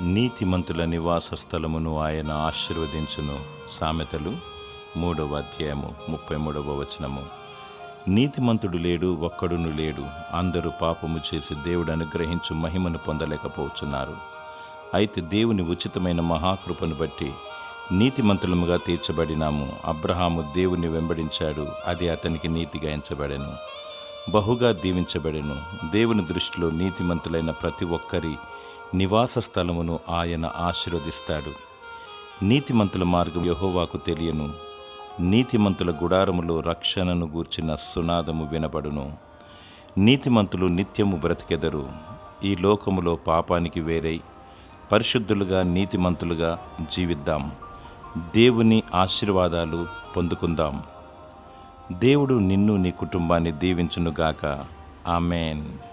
నీతిమంతుల నివాస స్థలమును ఆయన ఆశీర్వదించును. సామెతలు మూడవ అధ్యాయము ముప్పై మూడవ వచనము. నీతిమంతుడు లేడు ఒక్కడును లేడు. అందరూ పాపము చేసి దేవుడు అనుగ్రహించు మహిమను పొందలేకపోతున్నారు. అయితే దేవుని ఉచితమైన మహాకృపను బట్టి నీతిమంతులముగా తీర్చబడినాము. అబ్రహాము దేవుని వెంబడించాడు అది అతనికి నీతిగా ఎంచబడెను. బహుగా దీవించబడెను. దేవుని దృష్టిలో నీతిమంతులైన ప్రతి ఒక్కరి నివాస స్థలమును ఆయన ఆశీర్వదిస్తాడు. నీతిమంతుల మార్గం యహోవాకు తెలియను. నీతిమంతుల గుడారములో రక్షణను గూర్చిన సునాదము వినబడును. నీతిమంతులు నిత్యము బ్రతికెదరు. ఈ లోకములో పాపానికి వేరై పరిశుద్ధులుగా నీతిమంతులుగా జీవిద్దాం. దేవుని ఆశీర్వాదాలు పొందుకుందాం. దేవుడు నిన్ను నీ కుటుంబాన్ని దీవించునుగాక. ఆమెన్.